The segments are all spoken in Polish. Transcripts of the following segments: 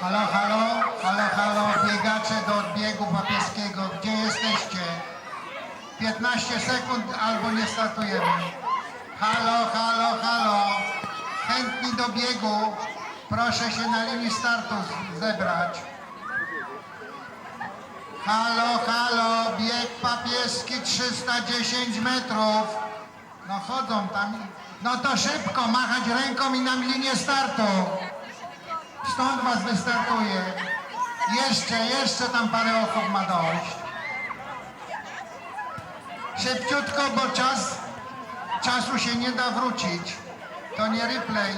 Halo, halo, halo, halo, biegacze do odbiegu papieskiego, gdzie jesteście? 15 sekund albo nie startujemy. Halo, halo, halo, chętni do biegu, proszę się na linii startu zebrać. Halo, halo, bieg papieski 310 metrów. No chodzą tam. No to szybko, machać ręką i na linię startu. Stąd was wystartuje. Jeszcze, jeszcze tam parę osób ma dojść. Szybciutko, bo czas, czasu się nie da wrócić. To nie replay.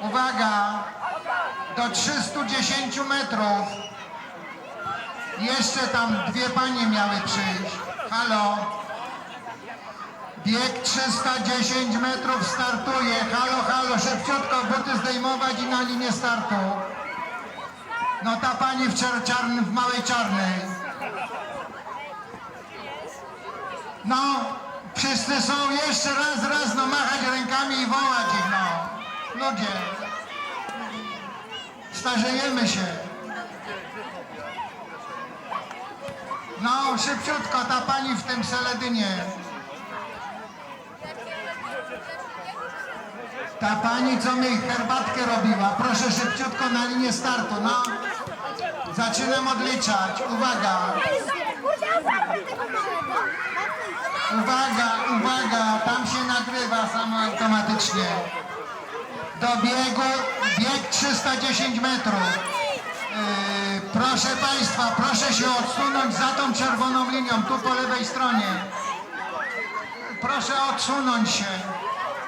Uwaga, do 310 metrów. Jeszcze tam dwie panie miały przyjść. Halo. Bieg 310 metrów startuje. Halo, halo, szybciutko buty zdejmować i na linię startu. No ta pani w czarnym, w małej czarnej. No, wszyscy są jeszcze raz, raz, no machać rękami i wołać ich, no. Ludzie. Starzejemy się. No, szybciutko, ta pani w tym seledynie. Ta pani, co mi herbatkę robiła, proszę szybciutko na linię startu, no. Zaczynam odliczać. Uwaga, uwaga, uwaga, tam się nagrywa samo automatycznie. Do biegu, bieg 310 metrów. Yy, proszę Państwa, proszę się odsunąć za tą czerwoną linią, tu po lewej stronie. Proszę odsunąć się.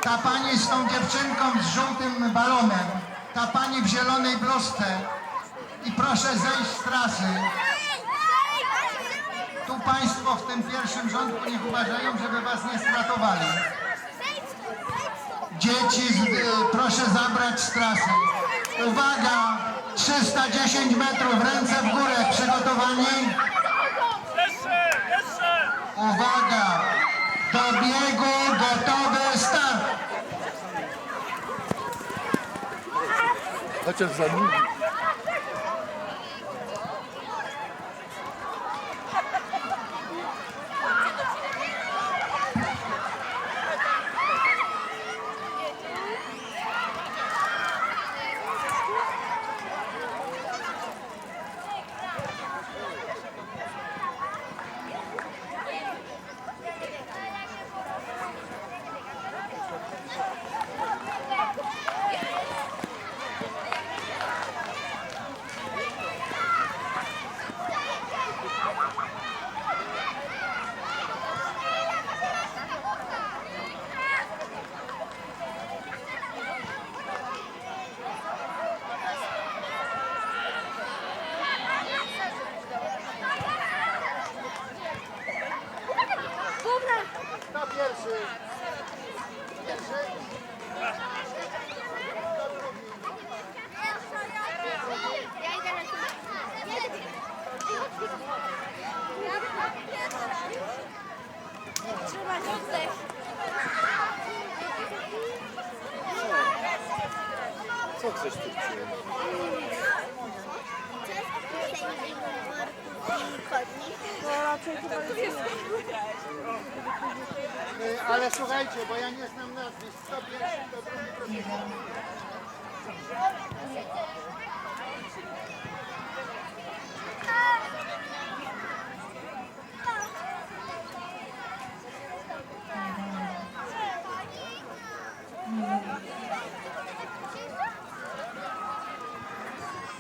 Ta pani z tą dziewczynką z żółtym balonem. Ta pani w zielonej bluzce. I proszę zejść z trasy. Tu Państwo w tym pierwszym rządku niech uważają, żeby Was nie stratowali. Dzieci, z, y, proszę zabrać z trasy. Uwaga! 310 metrów, ręce w górę, przygotowani? Uwaga! Do biegu, gotowy, start! Chociaż za nimi. Ale słuchajcie, bo ja nie znam nazwisk. Kto pierwszy, kto drugi.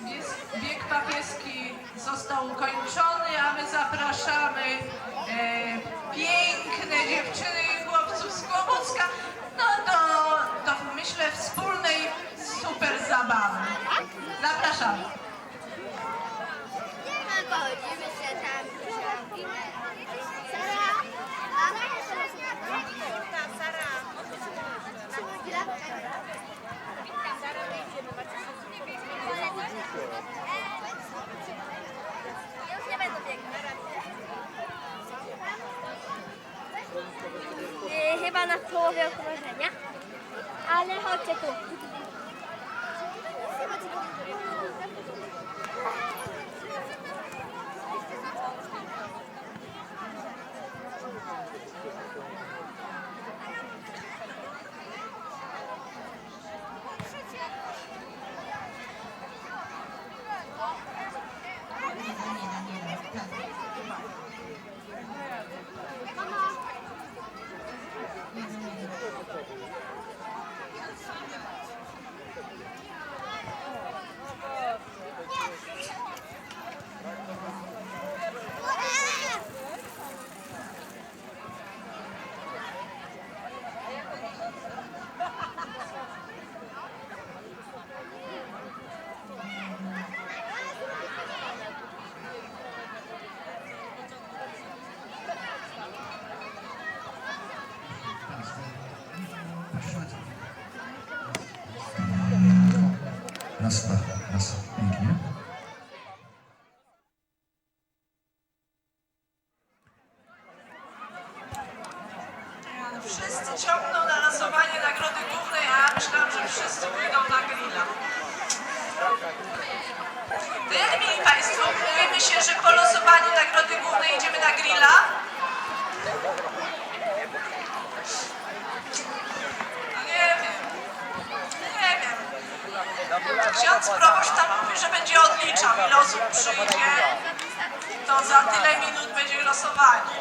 Bies- Bieg papieski został ukończony, a my zapraszamy e, piękne dziewczyny i chłopców z Kłobucka no do, do myślę wspólnej super zabawy. Zapraszamy. Pochodzimy się tam. Sara. Sara. Ja już nie Chyba na połowie okrążenia. Ale chodźcie tu. Wszyscy ciągną na losowanie nagrody głównej, a ja myślałam, że wszyscy pójdą na grilla. Jak mieli Państwo, mówimy się, że po losowaniu nagrody głównej idziemy na grilla? No nie wiem. Nie wiem. Ksiądz proboszcz tam mówi, że będzie odliczał. Ile osób przyjdzie, to za tyle minut będzie losowanie.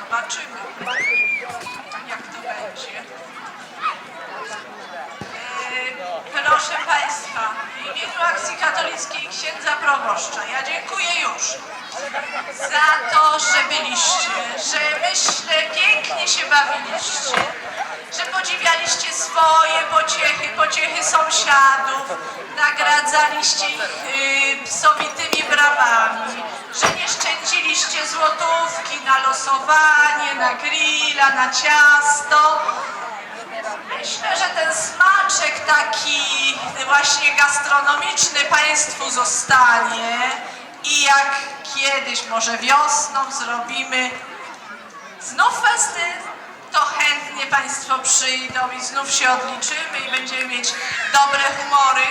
Zobaczymy, jak to będzie. Yy, Proszę Państwa, w imieniu Akcji Katolickiej księdza proboszcza, ja dziękuję już za to, że byliście, że myślę, pięknie się bawiliście, że podziwialiście swoje pociechy, pociechy sąsiadów, nagradzaliście ich y, psowitymi brawami, że nie szczędziliście złotówki na losowanie, na grilla, na ciasto. Myślę, że ten smaczek taki właśnie gastronomiczny Państwu zostanie i jak kiedyś, może wiosną zrobimy znów festyn, to chętnie Państwo przyjdą i znów się odliczymy i będziemy mieć dobre humory.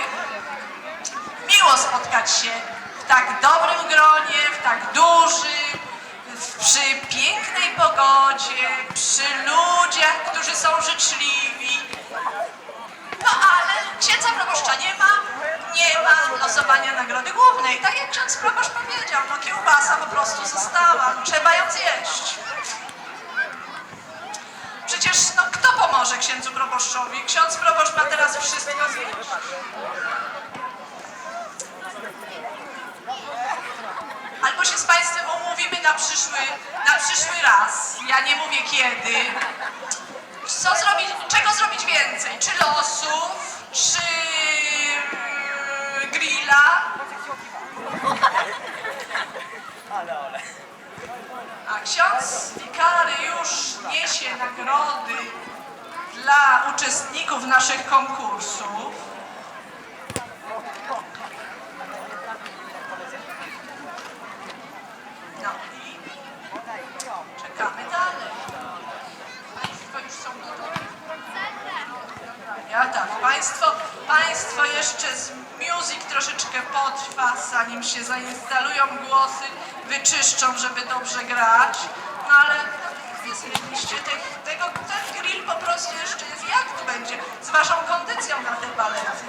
Spotkać się w tak dobrym gronie, w tak dużym, przy pięknej pogodzie, przy ludziach, którzy są życzliwi. No ale księdza proboszcza nie ma, nie ma losowania nagrody głównej. Tak jak ksiądz proboszcz powiedział, no kiełbasa po prostu została, trzeba ją zjeść. Przecież no, kto pomoże księdzu proboszczowi? Ksiądz proboszcz ma teraz wszystko zjeść. Się z Państwem umówimy na przyszły, na przyszły raz. Ja nie mówię kiedy. Co zrobić, czego zrobić więcej? Czy losów, czy mm, grilla? A ksiądz wikary już niesie nagrody dla uczestników naszych konkursów. No i czekamy dalej. Państwo już są gotowi? Ja tak. Państwo, państwo jeszcze z music troszeczkę zanim się zainstalują głosy, wyczyszczą, żeby dobrze grać. No ale nie tych, tego, ten grill po prostu jeszcze jest. Jak tu będzie z waszą kondycją na te balety?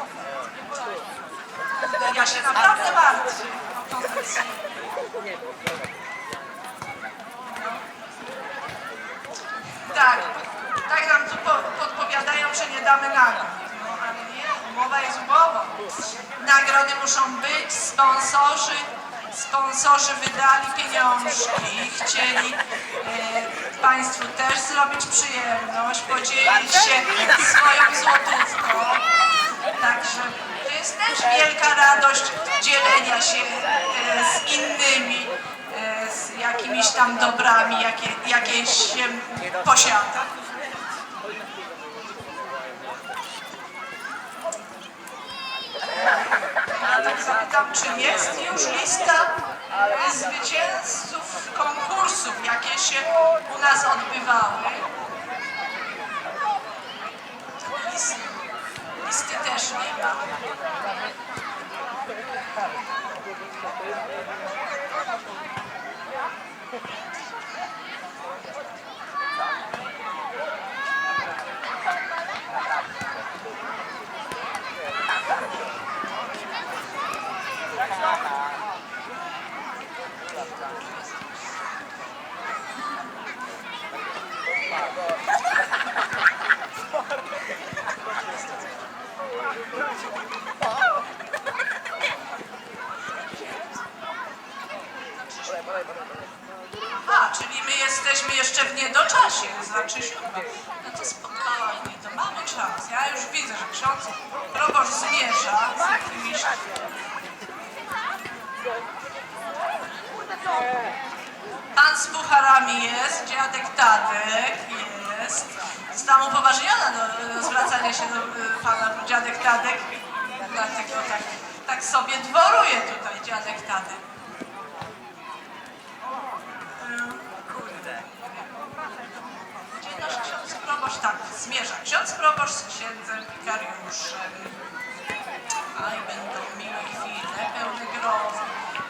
Ja się naprawdę martwię o kondycję. Tak, tak nam tu po, podpowiadają, że nie damy nagród. No ale nie, umowa jest umową. Nagrody muszą być, sponsorzy, sponsorzy wydali pieniążki chcieli e, Państwu też zrobić przyjemność, podzielić się swoją złotówką. Także to jest też wielka radość dzielenia się e, z innymi e, z jakimiś tam dobrami, jakie, jakieś się posiada. Tak zapytam, czy jest już lista zwycięzców konkursów, jakie się u nas podpisywały. Listy, listy też nie ma. A, czyli my jesteśmy jeszcze w niedoczasie, znaczy siódma. No to spokojnie, to mamy czas. Ja już widzę, że ksiądz proboszcz zmierza z jakimiś... Pan z pucharami jest, dziadek Tadek jest. Zostałam upoważniona do, zwracania się do y, pana dziadek Tadek. Dlatego tak, tak sobie dworuje tutaj dziadek Tadek. Gdzie nasz ksiądz proboszcz? Tak, zmierza. Ksiądz proboszcz z księdzem wikariuszem. Aj, będą miłe chwile, pełne grozy.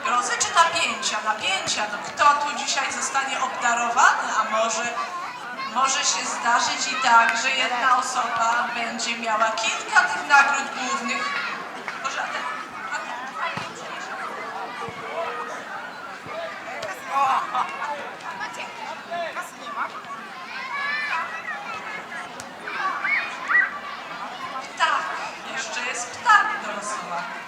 Grozy czy napięcia? Napięcia. No kto tu dzisiaj zostanie obdarowany? A może, może się zdarzyć i tak, że jedna osoba będzie miała kilka tych nagród głównych. Może, a ten, a ten, Tak, jeszcze jest ptak do losowania.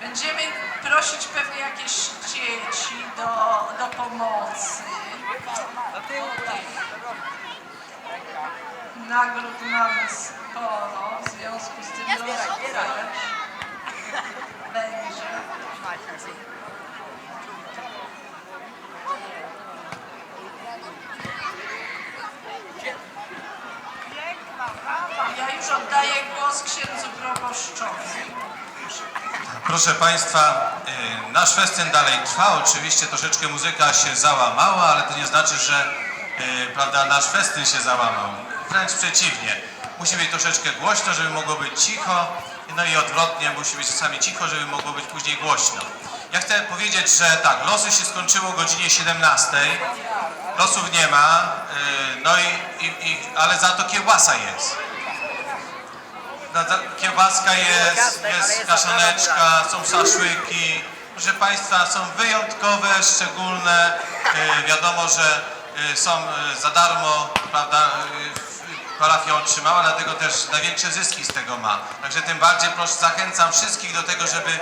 Będziemy prosić pewnie jakieś dzieci do, do pomocy. Tych Nagród mamy sporo, w związku z tym też będzie. Ja już oddaję głos księdzu proboszczowi. Proszę Państwa, y, nasz festyn dalej trwa. Oczywiście troszeczkę muzyka się załamała, ale to nie znaczy, że y, prawda, nasz festyn się załamał. Wręcz przeciwnie. Musi być troszeczkę głośno, żeby mogło być cicho, no i odwrotnie, musi być czasami cicho, żeby mogło być później głośno. Ja chcę powiedzieć, że tak, losy się skończyło o godzinie 17. Losów nie ma, y, no i, i, i, ale za to kiełbasa jest. No, Kiełbaska jest, jest kaszaneczka, są szaszłyki. Proszę Państwa, są wyjątkowe, szczególne. E, Wiadomo, że e, są za darmo, prawda, w- parafia otrzymała, dlatego też największe zyski z tego ma. Także tym bardziej proszę, zachęcam wszystkich do tego, żeby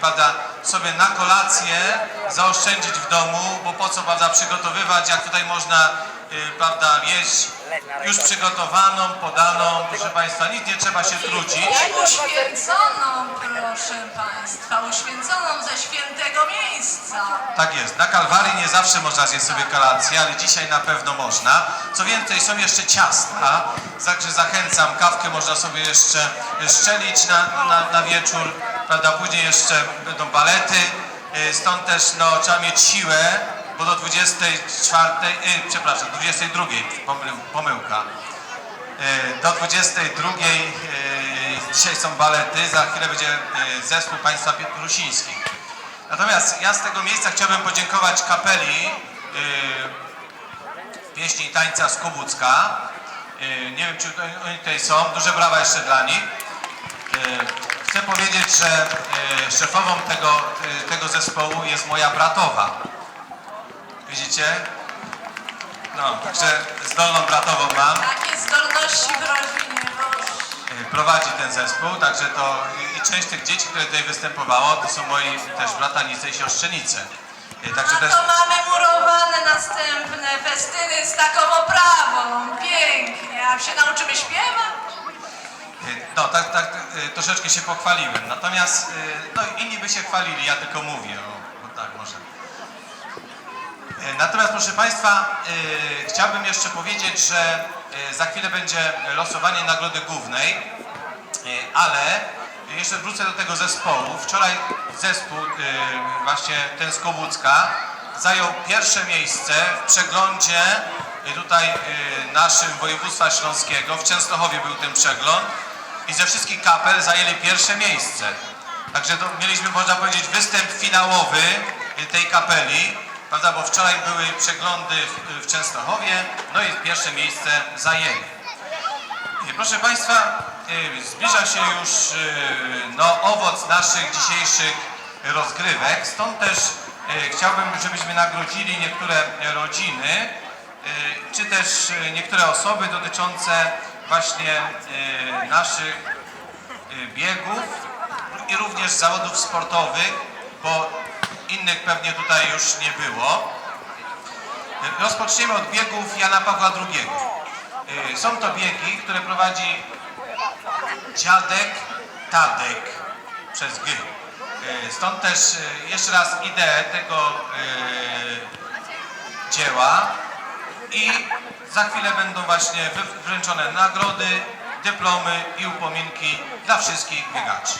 prawda, sobie na kolację zaoszczędzić w domu, bo po co prawda, przygotowywać, jak tutaj można e, prawda, jeść już przygotowaną, podaną, proszę Państwa, nic nie trzeba się trudzić. Uświęconą, proszę Państwa, uświęconą ze świętego miejsca. Tak jest, na Kalwarii nie zawsze można zjeść sobie kolację, ale dzisiaj na pewno można. Co więcej, są jeszcze ciasta, także zachęcam, kawkę można sobie jeszcze szczelić na, na, na wieczór, prawda, później jeszcze będą balety, y, stąd też no, trzeba mieć siłę, bo do 24, y, przepraszam, 22, pomył, pomyłka. Y, Do 22 y, dzisiaj są balety, za chwilę będzie y, zespół państwa Pietrusińskich. Natomiast ja z tego miejsca chciałbym podziękować kapeli y, pieśni i tańca z Kobucka. Y, nie wiem, czy oni tutaj są. Duże brawa jeszcze dla nich. Chcę powiedzieć, że szefową tego, tego zespołu jest moja bratowa. Widzicie? No, także zdolną bratową mam. Takie zdolności w rodzinie, Boże. Y, prowadzi ten zespół, także to i- część tych dzieci, które tutaj występowało, to są moi też bratanice i siostrzenice. Y, Także też to mamy murowane następne festyny z taką oprawą. Pięknie. A się nauczymy śpiewać? y, no tak, tak troszeczkę się pochwaliłem. Natomiast no inni by się chwalili, ja tylko mówię, o, bo tak może. E, Natomiast proszę Państwa, e, chciałbym jeszcze powiedzieć, że e, za chwilę będzie losowanie nagrody głównej, ale jeszcze wrócę do tego zespołu. Wczoraj zespół, właśnie ten z zajął pierwsze miejsce w przeglądzie tutaj naszym województwa śląskiego. W Częstochowie był ten przegląd i ze wszystkich kapel zajęli pierwsze miejsce. Także to mieliśmy, można powiedzieć, występ finałowy tej kapeli, prawda, bo wczoraj były przeglądy w, w Częstochowie, no i pierwsze miejsce zajęli. Y, Proszę Państwa, y, zbliża się już y, no, owoc naszych dzisiejszych rozgrywek, stąd też chciałbym, żebyśmy nagrodzili niektóre rodziny, czy też niektóre osoby dotyczące właśnie naszych biegów i również zawodów sportowych, bo innych pewnie tutaj już nie było. Rozpoczniemy od biegów Jana Pawła II. Y, Są to biegi, które prowadzi dziadek Tadek przez G. Y, Stąd też y, jeszcze raz ideę tego dzieła i za chwilę będą właśnie wręczone nagrody, dyplomy i upominki dla wszystkich biegaczy.